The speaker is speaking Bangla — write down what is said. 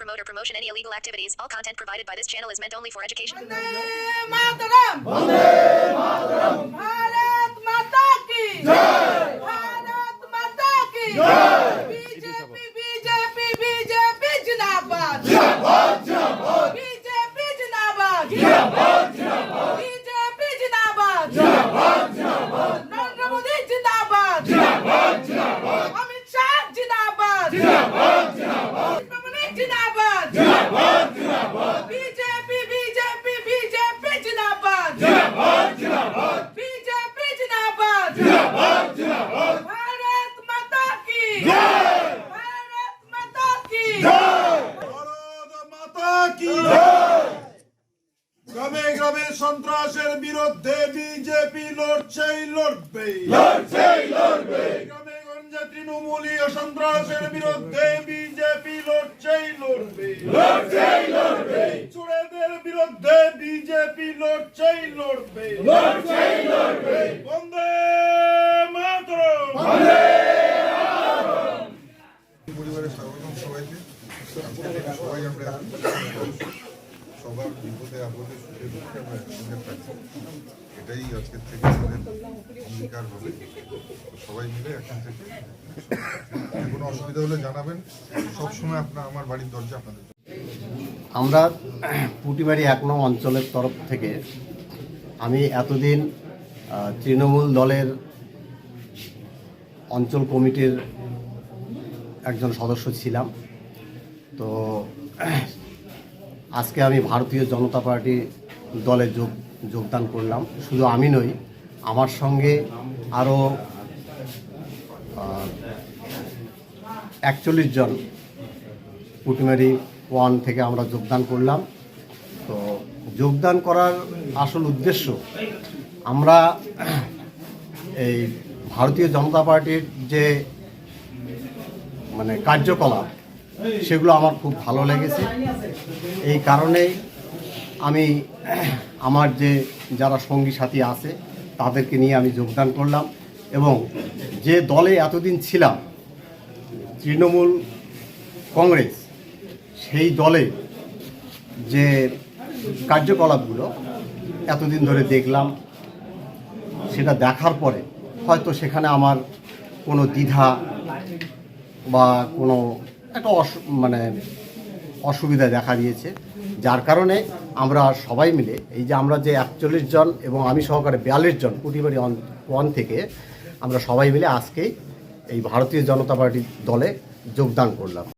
promote or promotion any illegal activities. All content provided by this channel is meant only for education. Yeah. সন্ত্রাসের বিরুদ্ধে বিজেপি লড়ছেই লড়বে লড়ছেই লড়বে। তৃণমূলীয় সন্ত্রাসের বিরুদ্ধে বিজেপি লড়ছেই লড়বে লড়ছেই লড়বে। চোরেদের বিরুদ্ধে বিজেপি লড়ছেই লড়বে লড়ছেই লড়বে। বন্দে মাতরম। বন্দে পরিবারের স্বাগতম সবাইকে। সবাই আমরা সবার বিপদে আপদে সুখে দুঃখে আমরা একসঙ্গে থাকি। এটাই আজকের থেকে আমাদের অঙ্গীকার হবে। সবাই মিলে এখন থেকে কোনো অসুবিধা হলে জানাবেন। সবসময় আপনার, আমার বাড়ির দরজা আপনাদের। আমরা পুটিবাড়ি এক নং অঞ্চলের তরফ থেকে আমি এতদিন তৃণমূল দলের অঞ্চল কমিটির একজন সদস্য ছিলাম। তো আজকে আমি ভারতীয় জনতা পার্টি দলে যোগ, যোগদান করলাম। শুধু আমি নই, আমার সঙ্গে আরও একচল্লিশ জন পুটিমারি ওয়ান থেকে আমরা যোগদান করলাম। তো যোগদান করার আসল উদ্দেশ্য, আমরা এই ভারতীয় জনতা পার্টির যে মানে কার্যকলাপ সেগুলো আমার খুব ভালো লেগেছে। এই কারণেই আমি আমার যে যারা সঙ্গী সাথী আছে, তাদেরকে নিয়ে আমি যোগদান করলাম এবং যে দলে এতদিন ছিলাম, তৃণমূল কংগ্রেস, সেই দলে যে কার্যকলাপগুলো এতদিন ধরে দেখলাম, সেটা দেখার পরে হয়তো সেখানে আমার কোনো দ্বিধা বা কোনো একটা অস মানে অসুবিধা দেখা দিয়েছে, যার কারণে আমরা সবাই মিলে, এই যে আমরা যে একচল্লিশ জন এবং আমি সহকারে বিয়াল্লিশ জন কুটিবাড়ি ওয়ান থেকে, আমরা সবাই মিলে আজকেই এই ভারতীয় জনতা পার্টির দলে যোগদান করলাম।